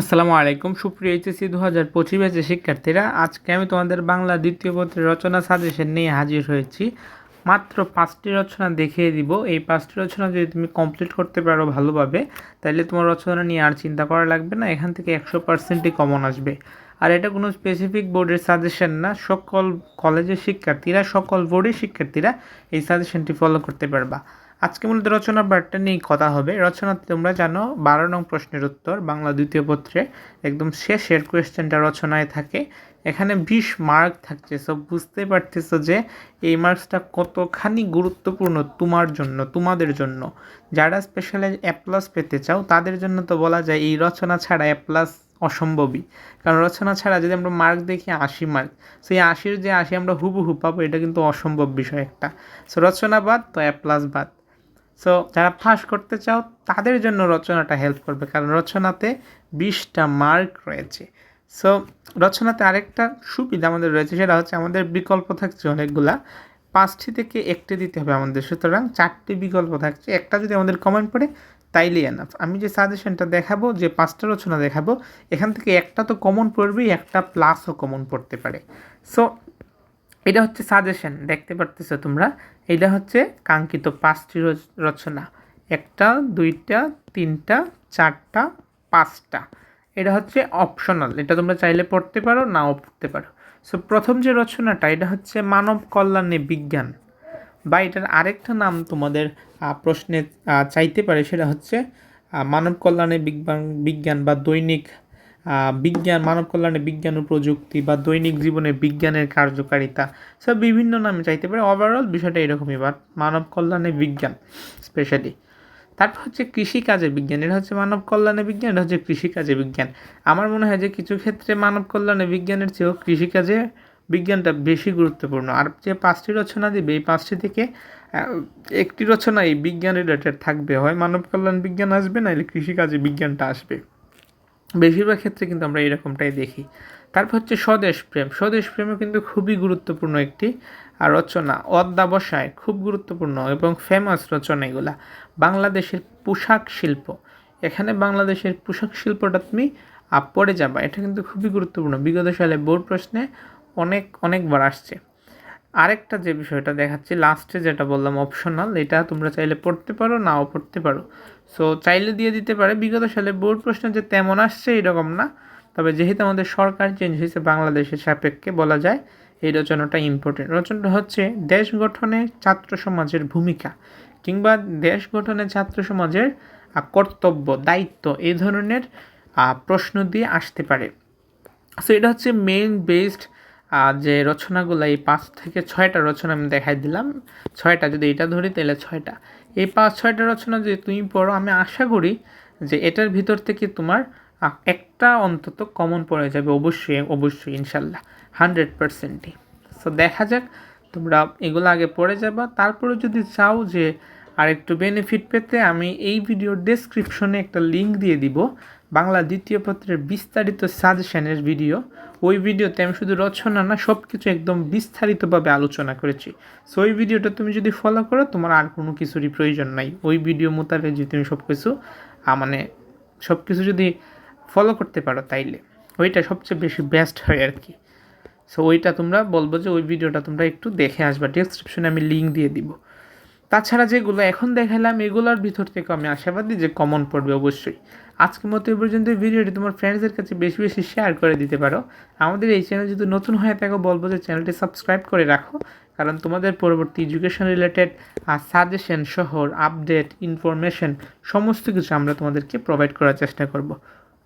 আসসালামু আলাইকুম। সুপ্রিয় এইচএসসি দু হাজার পঁচিশ ব্যাচের শিক্ষার্থীরা, আজকে আমি তোমাদের বাংলা দ্বিতীয় পত্রের রচনা সাজেশন নিয়ে হাজির হয়েছি। মাত্র পাঁচটি রচনা দেখিয়ে দিব। এই পাঁচটি রচনা যদি তুমি কমপ্লিট করতে পারো ভালোভাবে তাহলে তোমার রচনা নিয়ে আর চিন্তা করা লাগবে না। এখান থেকে একশো পার্সেন্টই কমন আসবে। আর এটা কোনো স্পেসিফিক বোর্ডের সাজেশন না। সকল কলেজের শিক্ষার্থীরা, সকল বোর্ডের শিক্ষার্থীরা এই সাজেশনটি ফলো করতে পারবা। আজকে মূলত রচনা বার্তা নিয়ে কথা হবে। রচনাতে তোমরা জানো, বারো নং প্রশ্নের উত্তর, বাংলা দ্বিতীয় পত্রে একদম শেষের কোয়েশ্চেনটা রচনায় থাকে। এখানে বিশ মার্ক থাকছে সব বুঝতে পারতেছো যে এই মার্কসটা কতখানি গুরুত্বপূর্ণ তোমার জন্য, তোমাদের জন্য। যারা স্পেশালাইজ অ্যাপ্লাস পেতে চাও, তাদের জন্য তো বলা যায় এই রচনা ছাড়া অ্যাপ্লাস অসম্ভবই। কারণ রচনা ছাড়া যদি আমরা মার্ক দেখি, আশি মার্ক সেই আশির যে আশি আমরা হুবহু পাবো, এটা কিন্তু অসম্ভব বিষয় একটা। সো রচনা বাদ, তো এ প্লাস বাদ। সো যারা ফাঁস করতে চাও, তাদের জন্য রচনাটা হেল্প করবে, কারণ রচনাতে বিশটা মার্ক রয়েছে। সো রচনাতে আরেকটা সুবিধা আমাদের রয়েছে, সেটা হচ্ছে আমাদের বিকল্প থাকছে অনেকগুলা। পাঁচটি থেকে একটি দিতে হবে আমাদের, সুতরাং চারটি বিকল্প থাকছে। একটা যদি আমাদের কমেন্ট পড়ে, তাইলেই এনাফ আমি যে সাজেশনটা দেখাবো, যে পাঁচটা রচনা দেখাবো, এখান থেকে একটা তো কমন পড়বেই, একটা প্লাসও কমন পড়তে পারে। সো এটা হচ্ছে সাজেশন দেখতে পারতেছো তোমরা? এটা হচ্ছে কাঙ্ক্ষিত পাঁচটি রচনা। একটা, দুইটা, তিনটা, চারটা, পাঁচটা। এটা হচ্ছে অপশনাল এটা তোমরা চাইলে পড়তে পারো, নাও পড়তে পারো। সো প্রথম যে রচনাটা, এটা হচ্ছে মানব কল্যাণে বিজ্ঞান। বা এটার আরেকটা নাম তোমাদের প্রশ্নে চাইতে পারে, সেটা হচ্ছে মানব কল্যাণে বিজ্ঞান বিজ্ঞান বা দৈনিক বিজ্ঞান, মানব কল্যাণে বিজ্ঞান ও প্রযুক্তি বা দৈনিক জীবনে বিজ্ঞানের কার্যকারিতা, সব বিভিন্ন নামে চাইতে পারে। ওভারঅল বিষয়টা এরকমই বাট মানব কল্যাণে বিজ্ঞান স্পেশালি তারপর হচ্ছে কৃষিকাজে বিজ্ঞান, এটা হচ্ছে মানব কল্যাণে বিজ্ঞান, এটা হচ্ছে কৃষিকাজে বিজ্ঞান। আমার মনে হয় যে কিছু ক্ষেত্রে মানব কল্যাণে বিজ্ঞানের চেয়েও কৃষিকাজে বিজ্ঞানটা বেশি গুরুত্বপূর্ণ। আর যে পাঁচটি রচনা দিবে, এই পাঁচটি থেকে একটি রচনা এই বিজ্ঞান রিলেটেড থাকবে। হয় মানব কল্যাণ বিজ্ঞান আসবে না কৃষিকাজে বিজ্ঞানটা আসবে। বেশিরভাগ ক্ষেত্রে কিন্তু আমরা এরকমটাই দেখি। তারপর হচ্ছে স্বদেশ প্রেম। স্বদেশ প্রেমও কিন্তু খুবই গুরুত্বপূর্ণ একটি, আর রচনা অধ্যাবসায় খুব গুরুত্বপূর্ণ এবং ফেমাস রচনা এগুলা। বাংলাদেশের পোশাক শিল্প। এখানে বাংলাদেশের পোশাক শিল্পটা তুমি পড়ে যাবা। এটা কিন্তু খুবই গুরুত্বপূর্ণ। বিগত সালে বোর্ড প্রশ্নে অনেক, অনেকবার আসছে। আরেকটা যে বিষয়টা দেখাচ্ছি লাস্টে যেটা বললাম অপশনাল এটা তোমরা চাইলে পড়তে পারো, নাও পড়তে পারো। সো চাইলে দিয়ে দিতে পারে, বিগত সালে বোর্ড প্রশ্ন যে তেমন আসছে এরকম না, তবে যেহেতু আমাদের সরকার চেঞ্জ হয়েছে, বাংলাদেশের সাপেক্ষে বলা যায়, এই রচনাটা ইম্পর্টেন্ট রচনাটা হচ্ছে, দেশ গঠনে ছাত্র সমাজের ভূমিকা, কিংবা দেশ গঠনে ছাত্র সমাজের কর্তব্য, দায়িত্ব এই ধরনের প্রশ্ন দিয়ে আসতে পারে। সো এটা হচ্ছে মেইন বেসড যে রচনাগুলো, এই পাঁচ থেকে ছয়টা রচনা আমি দেখাই দিলাম। ছয়টা, যদি এটা ধরি তাহলে ছয়টা। এই পাঁচ, ছয়টা রচনা যদি তুমি পড়ো, আমি আশা করি যে এটার ভিতর থেকে তোমার একটা অন্তত কমন পড়ে যাবে। অবশ্যই অবশ্যই, ইনশাল্লাহ, হান্ড্রেড পারসেন্টই। সো দেখা যাক তোমরা এগুলো আগে পড়ে যাবা। তারপরে যদি চাও যে আর একটু বেনিফিট পেতে, আমি এই ভিডিওর ডেসক্রিপশনে একটা লিঙ্ক দিয়ে দিব। বাংলা দ্বিতীয় পত্রের বিস্তারিত সাজেশনের ভিডিও। ওই ভিডিওতে আমি শুধু রচনা না সব কিছু একদম বিস্তারিতভাবে আলোচনা করেছি। সো ওই ভিডিওটা তুমি যদি ফলো করো, তোমার আর কোনো কিছুরই প্রয়োজন নাই। ওই ভিডিও মোতাবেক যদি তুমি সব কিছু মানে সব কিছু যদি ফলো করতে পারো তাইলে। ওইটা সবচেয়ে বেশি বেস্ট হয় আর কি। সো ওইটা তোমরা বলব যে ওই ভিডিওটা তোমরা একটু দেখে আসবা। ডিসক্রিপশনে আমি লিঙ্ক দিয়ে দিব। তাছাড়া যেগুলো এখন দেখালাম, এগুলোর ভিতর থেকে আমি আশাবাদী যে কমন পড়বে অবশ্যই। আজকের মতো এই পর্যন্ত ভিডিওটি তোমার ফ্রেন্ডসদের কাছে বেশি বেশি শেয়ার করে দিতে পারো। আমাদের এই চ্যানেল যদি নতুন হয়ে থাকো, বলব যে চ্যানেলটি সাবস্ক্রাইব করে রাখো। কারণ তোমাদের পরবর্তী এডুকেশন রিলেটেড আর সাজেশন শহর আপডেট ইনফরমেশন সমস্ত কিছু আমরা তোমাদেরকে প্রোভাইড করার চেষ্টা করব।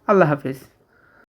আল্লাহ হাফিজ।